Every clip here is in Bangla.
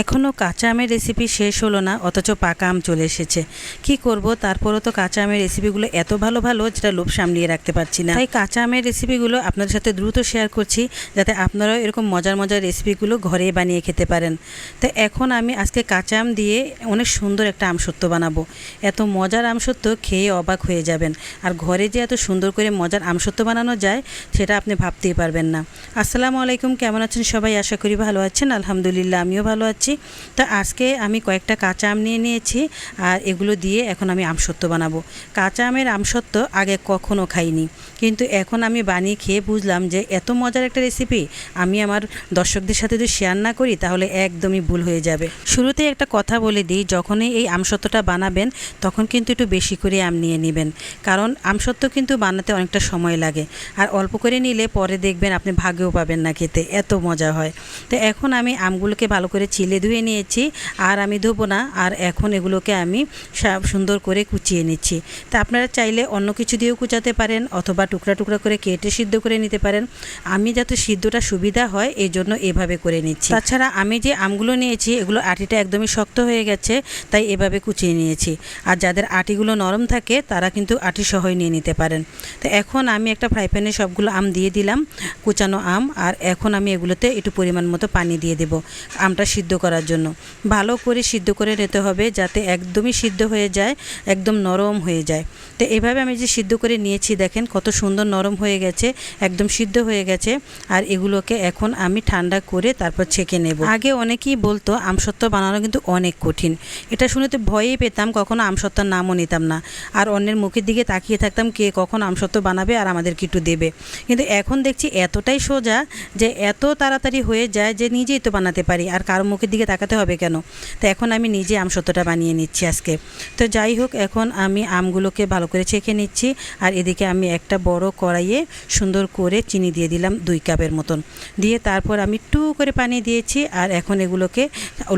এখনও কাঁচা আমের রেসিপি শেষ হলো না, অথচ পাকা আম চলে এসেছে। কি করব? তারপরও তো কাঁচা আমের রেসিপিগুলো এত ভালো ভালো, যেটা লোভ সামলিয়ে রাখতে পারছি না। তাই কাঁচা আমের রেসিপিগুলো আপনাদের সাথে দ্রুত শেয়ার করছি, যাতে আপনারাও এরকম মজার মজার রেসিপিগুলো ঘরে বানিয়ে খেতে পারেন। তো এখন আমি আজকে কাঁচা আম দিয়ে অনেক সুন্দর একটা আমসত্ব বানাবো। এত মজার আমসত্ব খেয়ে অবাক হয়ে যাবেন। আর ঘরে যে এত সুন্দর করে মজার আমসত্ব বানানো যায়, সেটা আপনি ভাবতেই পারবেন না। আসসালামু আলাইকুম, কেমন আছেন সবাই? আশা করি ভালো আছেন, আলহামদুলিল্লাহ, আমিও ভালো আছি। তো আজকে আমি কয়েকটা কাঁচা আম নিয়ে নিয়েছি আর এগুলো দিয়ে এখন আমি আমসত্ব বানাবো। কাঁচা আমের আমসত্ব আগে কখনো খাইনি। কিন্তু এখন আমি বানিয়ে খেয়ে বুঝলাম যে এত মজার একটা রেসিপি আমি আমার দর্শকদের সাথে যদি শেয়ার না করি তাহলে একদমই ভুল হয়ে যাবে। শুরুতেই একটা কথা বলে দিই, যখনই এই আমসত্বটা বানাবেন তখন কিন্তু একটু বেশি করে আম নিয়ে নেবেন। কারণ আমসত্ব কিন্তু বানাতে অনেকটা সময় লাগে। আর অল্প করে নিলে পরে দেখবেন আপনি ভাগেও পাবেন না খেতে, এত মজা হয়। তো এখন আমি আমগুলোকে ভালো করে চিলে ধুয়ে নিয়েছি, আর আমি ধোবো না, আর এখন এগুলোকে আমি সা- সুন্দর করে কুচিয়ে নিচ্ছি। তা আপনারা চাইলে অন্য কিছু দিয়েও কুচাতে পারেন, অথবা টুকরা টুকরা করে কেটে সিদ্ধ করে নিতে পারেন। আমি যাতে সিদ্ধটা সুবিধা হয়, এই জন্য এভাবে করে নিচ্ছি। তাছাড়া আমি যে আমগুলো নিয়েছি, এগুলো আটিটা একদমই শক্ত হয়ে গেছে, তাই এভাবে কুচিয়ে নিয়েছি। আর যাদের আটিগুলো নরম থাকে, তারা কিন্তু আটি সহই নিয়ে নিতে পারেন। তো এখন আমি একটা ফ্রাই প্যানে সবগুলো আম দিয়ে দিলাম, কুচানো আম, আর এখন আমি এগুলোতে একটু পরিমাণ মতো পানি দিয়ে দেব। আমটা সিদ্ধ করার জন্য। ভালো করে সিদ্ধ করে নিতে হবে যাতে একদমই সিদ্ধ হয়ে যায়, একদম নরম হয়ে যায়। তো এভাবে আমি যে সিদ্ধ করে নিয়েছি, দেখেন কত সুন্দর নরম হয়ে গেছে, একদম সিদ্ধ হয়ে গেছে। আর এগুলোকে এখন আমি ঠান্ডা করে তারপর ছেঁকে নেব। আগে অনেকেই বলতো, আমসত্ত্ব বানানো কিন্তু অনেক কঠিন। এটা শুনে তো ভয়েই পেতাম, কখনো আমসত্ত্বর নামও নিতাম না। আর অন্যের মুখের দিকে তাকিয়ে থাকতাম, কে কখন আমসত্ত্ব বানাবে আর আমাদেরকে একটু দেবে। কিন্তু এখন দেখছি এতটাই সোজা যে এত তাড়াতাড়ি হয়ে যায় যে নিজেই তো বানাতে পারি। আর কারও মুখের দিকে তাকাতে হবে কেন? তো এখন আমি নিজে আম সত্যটা বানিয়ে নিচ্ছি আজকে। তো যাই হোক, এখন আমি আমগুলোকে ভালো করে ছেঁকে নিচ্ছি আর এদিকে আমি একটা বড় কড়াইয়ে সুন্দর করে চিনি দিয়ে দিলাম দুই কাপের মতন। দিয়ে তারপর আমি টু করে পানি দিয়েছি আর এখন এগুলোকে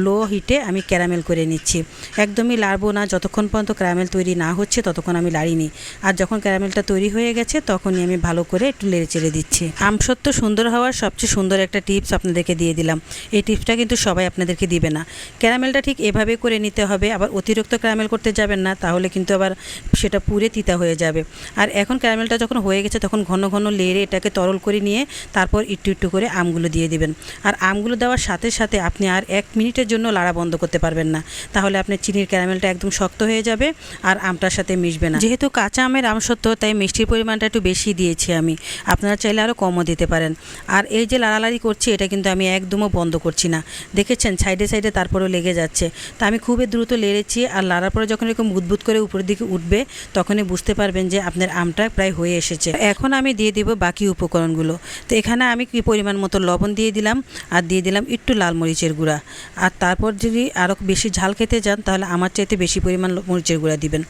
লো হিটে আমি ক্যারামেল করে নিচ্ছি। একদমই লাড়বো না, যতক্ষণ পর্যন্ত ক্যারামেল তৈরি না হচ্ছে ততক্ষণ আমি লাড়িনি। আর যখন ক্যারামেলটা তৈরি হয়ে গেছে, তখনই আমি ভালো করে একটু লেড়ে চেড়ে দিচ্ছি। আম আমসত্ত্ব সুন্দর হওয়ার সবচেয়ে সুন্দর একটা টিপস আপনাদেরকে দিয়ে দিলাম। এই টিপসটা কিন্তু সবাই আপনাদেরকে দিবে না। ক্যারামেলটা ঠিক এভাবে করে নিতে হবে, আবার অতিরিক্ত ক্যারামেল করতে যাবেন না, তাহলে কিন্তু আবার সেটা পুরে তিতা হয়ে যাবে। আর এখন ক্যারামেলটা যখন হয়ে গেছে, তখন ঘন ঘন লেড়ে এটাকে তরল করে নিয়ে তারপর একটু একটু করে আমগুলো দিয়ে দিবেন। আর আমগুলো দেওয়ার সাথে সাথে আপনি আর এক মিনিটের জন্য লাড়া বন্ধ করতে পারবেন না। তাহলে আপনার চিনির ক্যারামেলটা একদম শক্ত হয়ে যাবে আর আমটার সাথে মিশবে না। যেহেতু কাঁচা আমের আম সত্ত্ব তাই মিষ্টির পরিমাণটা একটু বেশি দিয়েছি আমি। আপনারা চাইলে আরও কমও দিতে পারেন। আর এই যে লাড়ালাড়ি করছি, এটা কিন্তু আমি একদমও বন্ধ করছি না। দেখেছেন সাইডে সাইডে তারপরেও লেগে যাচ্ছে। তা আমি খুবই দ্রুত লেড়েছি আর লাড়ার পরে যখন এরকম বুদবুদ করে উপরের দিকে উঠবে, তখনই বুঝতে পারবেন যে আপনার আমটা প্রায় হয়ে এসেছে। এখন আমি দিয়ে দিব বাকি উপকরণগুলো। তো এখানে আমি কি পরিমাণ মতো লবণ দিয়ে দিলাম আর দিয়ে দিলাম একটু লাল মরিচের গুঁড়া। আর তারপর যদি আরও বেশি ঝাল খেতে চান, তাহলে আমার চাইতে বেশি পরিমাণ মরিচের গুঁড়া দিবেন।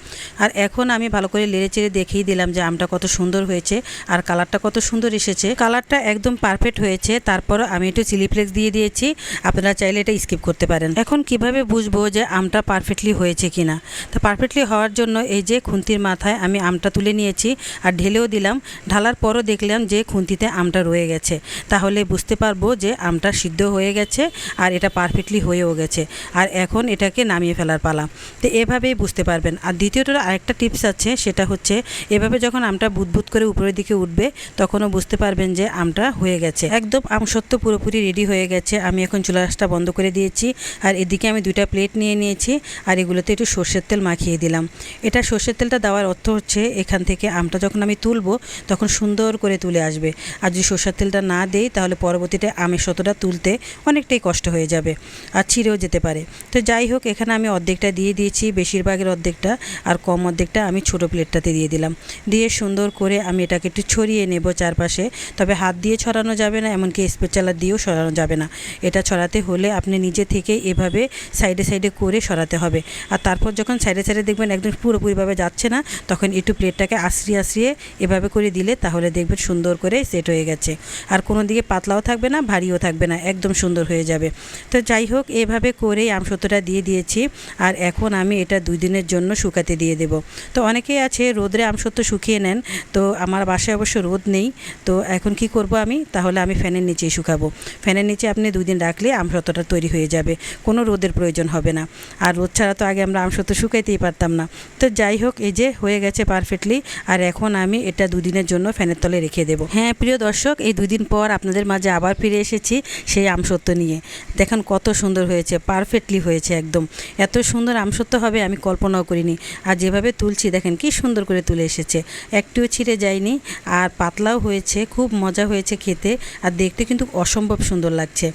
আর এখন আমি ভালো করে লেড়ে চেড়ে দেখেই দিলাম যে আমটা কত সুন্দর হয়েছে আর কালারটা কত সুন্দর এসেছে। কালারটা একদম পারফেক্ট হয়েছে। তারপর আমি একটু চিলি ফ্লেক্স দিয়ে দিয়েছি। আপনারা চাইলে এটা স্কিপ করতে পারেন। এখন কীভাবে বুঝব যে আমটা পারফেক্টলি হয়েছে কি না তো পারফেক্টলি হওয়ার জন্য এই যে খুন্তির মাথায় আমি আমটা তুলে নিয়েছি আর ঢেলেও দিলাম, ঢালার পরও দেখলাম যে খুন্তিতে আমটা রয়ে গেছে। তাহলে বুঝতে পারব যে আমটা সিদ্ধ হয়ে গেছে আর এটা পারফেক্টলি হয়েও গেছে। আর এখন এটাকে নামিয়ে ফেলার পালা। তো এভাবেই বুঝতে পারবেন। আর দ্বিতীয়টা আরেকটা টিপস আছে, সেটা হচ্ছে এভাবে যখন আমটা বুদবুদ করে উপরের দিকে উঠবে, তখনও বুঝতে পারবেন যে আমটা হয়ে গেছে। একদম আম সত্য পুরোপুরি রেডি হয়ে গেছে। আমি এখন চুলা রাসটা বন্ধ করে দিয়েছি। আর এদিকে আমি দুইটা প্লেট নিয়ে নিয়েছি। আর এগুলোতে একটু সর্ষের তেল মাখিয়ে দিলাম। এটা সর্ষের তেলটা দেওয়ার অর্থ হচ্ছে এখান থেকে আমটা যখন আমি তুলবো, তখন সুন্দর করে তুলে আসবে। আর যদি সর্ষের তেলটা না দেই, তাহলে পরবর্তীতে আমের সতটা তুলতে অনেকটাই কষ্ট হয়ে যাবে আর ছিঁড়েও যেতে পারে। তো যাই হোক, এখানে আমি অর্ধেকটা দিয়ে দিয়েছি, বেশিরভাগের অর্ধেকটা। আর কম অর্ধেকটা আমি ছোটো প্লেটটাতে দিয়ে দিলাম। দিয়ে সুন্দর করে আমি এটাকে একটু ছড়িয়ে নেব চারপাশে। তবে হাত দিয়ে ছড়ানো যাবে না, এমনকি স্পেচালার দিয়েও ছড়ানো যাবে না। এটা ছড়াতে হলে আপনি নিজে থেকে এভাবে সাইডে সাইডে করে সরাতে হবে। আর তারপর যখন সাইডে সাইডে দেখবেন একদম পুরোপুরিভাবে যাচ্ছে না, তখন একটু প্লেটটাকে আশ্রিয়ে আশ্রিয়ে এভাবে করে দিলে তাহলে দেখবেন সুন্দর করে সেট হয়ে গেছে। আর কোনো দিকে পাতলাও থাকবে না, ভারীও থাকবে না, একদম সুন্দর হয়ে যাবে। তো যাই হোক, এভাবে করেই আমসত্ত্বটা দিয়ে দিয়েছি। আর এখন আমি এটা দুই দিনের জন্য শুকাতে দিয়ে দেব। তো অনেকেই আছে রোদরে আমসত্ত্ব শুকিয়ে নেন, তো আমার বাসায় অবশ্য রোদ নেই। তো এখন কি করব আমি? তাহলে আমি ফ্যানের নিচেই শুকাবো। ফ্যানের নিচে আপনি দুই দিন রাখলে আমসত্ত্বটা তৈরি হয়ে যাবে, কোনো রোদের প্রয়োজন হবে না। আর রোদ ছাড়া তো আগে আমরা আমসত্ব শুকাইতেই পারতাম না। তো যাই হোক, এই যে হয়ে গেছে পারফেক্টলি আর এখন আমি এটা দুদিনের জন্য ফ্যানের তলে রেখে দেবো। হ্যাঁ প্রিয় দর্শক, এই দুদিন পর আপনাদের মাঝে আবার ফিরে এসেছি সেই আমসত্ব নিয়ে। দেখেন কত সুন্দর হয়েছে পারফেক্টলি হয়েছে একদম। এত সুন্দর আমসত্ব হবে আমি কল্পনাও করিনি। আর যেভাবে তুলছি, দেখেন কি সুন্দর করে তুলে এসেছে। একটুও ছিঁড়ে যায়নি, আর পাতলাও হয়েছে, খুব মজা হয়েছে খেতে, আর দেখতে কিন্তু অসম্ভব সুন্দর লাগছে।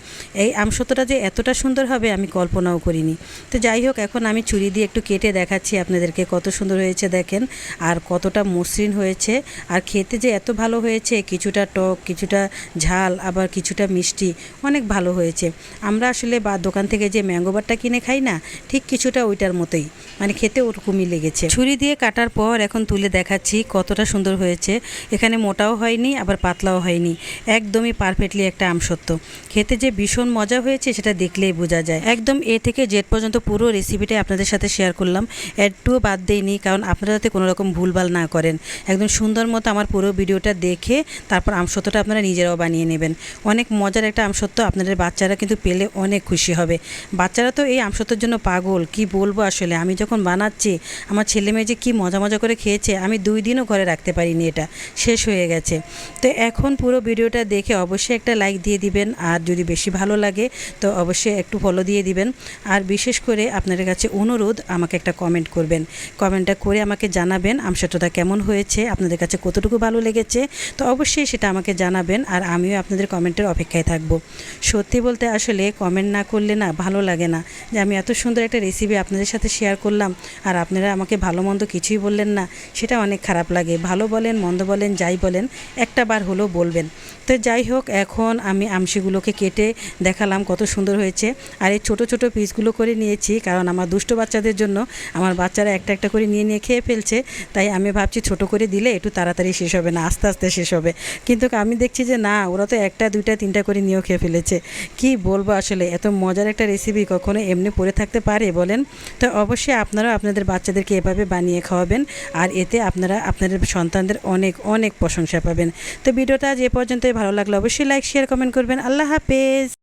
এই আমসত্বটা যে এতটা সুন্দর হবে আমি কল্পনাও করিনি। তো যাই হোক, এখন আমি ছুরি দিয়ে একটু কেটে দেখাচ্ছি আপনাদেরকে কত সুন্দর হয়েছে দেখেন, আর কতটা মসৃণ হয়েছে, আর খেতে যে এত ভালো হয়েছে, কিছুটা টক, কিছুটা ঝাল, আবার কিছুটা মিষ্টি, অনেক ভালো হয়েছে। আমরা আসলে বা দোকান থেকে যে ম্যাঙ্গো বারটা কিনে খাই না, ঠিক কিছুটা ওইটার মতোই মানে খেতে ওরকমই লেগেছে। ছুরি দিয়ে কাটার পর এখন তুলে দেখাচ্ছি কতটা সুন্দর হয়েছে। এখানে মোটাও হয়নি, আবার পাতলাও হয়নি, একদমই পারফেক্টলি একটা আমসত্ব খেতে যে ভীষণ মজা হয়েছে, সেটা দেখলেই বোঝা যায়। একদম এ থেকে জেড পর্যন্ত পুরো রেসিপিটাই আপনাদের সাথে শেয়ার করলাম। একটুও বাদ দেইনি কারণ আপনারা যাতে কোনো রকম ভুলভাল না করেন। একদম সুন্দর মতো আমার পুরো ভিডিওটা দেখে তারপর আমসত্বটা আপনারা নিজেরাও বানিয়ে নেবেন। অনেক মজার একটা আমসত্ব আপনাদের বাচ্চারা কিন্তু পেলে অনেক খুশি হবে। বাচ্চারা তো এই আমসত্বর জন্য পাগল, কি বলব আসলে? আমি যখন বানাচ্ছি, আমার ছেলে মেয়ে যে কী মজা মজা করে খেয়েছে, আমি দুই দিনও ঘরে রাখতে পারিনি এটা। শেষ হয়ে গেছে। তো এখন পুরো ভিডিওটা দেখে অবশ্যই একটা লাইক দিয়ে দিবেন। আর যদি বেশি ভালো লাগে, তো অবশ্যই একটু ফলো দিয়ে দিবেন। আর বিশেষ করে আপনাদের কাছে অনুরোধ, আমাকে একটা কমেন্ট করবেন। কমেন্টটা করে আমাকে জানাবেন আমসত্বটা কেমন হয়েছে, আপনাদের কাছে কতটুকু ভালো লেগেছে। তো অবশ্যই সেটা আমাকে জানাবেন, আর আমিও আপনাদের কমেন্টের অপেক্ষায় থাকব। সত্যি বলতে আসলে কমেন্ট না করলে না ভালো লাগে না। যে আমি এত সুন্দর একটা রেসিপি আপনাদের সাথে শেয়ার করলাম, আর আপনারা আমাকে ভালো মন্দ কিছুই বললেন না, সেটা অনেক খারাপ লাগে। ভালো বলেন, মন্দ বলেন, যাই বলেন, একটা বার হলেও বলবেন। তো যাই হোক, এখন আমি আমসিগুলোকে কেটে দেখালাম কত সুন্দর হয়েছে। আর এই ছোটো ছোটো পিসগুলো করে নিয়েছি, কারণ আমার দুষ্ট বাচ্চাদের জন্য আমার বাচ্চারা একটা একটা করে নিয়ে নিয়ে খেয়ে ফেলছে। তাই আমি ভাবছি ছোট করে দিলে একটু তাড়াতাড়ি শেষ হবে না, আস্তে আস্তে শেষ হবে। কিন্তু আমি দেখছি যে, না, ওরা তো একটা, দুইটা, তিনটা করে নিয়েও খেয়ে ফেলেছে। কি বলব আসলে, এত মজার একটা রেসিপি কখনো এমনি পড়ে থাকতে পারে বলেন? তো অবশ্যই আপনারাও আপনাদের বাচ্চাদেরকে এভাবে বানিয়ে খাওয়াবেন, আর এতে আপনারা, আপনাদের সন্তানদের অনেক অনেক প্রশংসা পাবেন। তো ভিডিওটা যে পর্যন্তই। ভালো লাগল অবশ্যই লাইক শেয়ার কমেন্ট করবেন। আল্লাহ হাফেজ।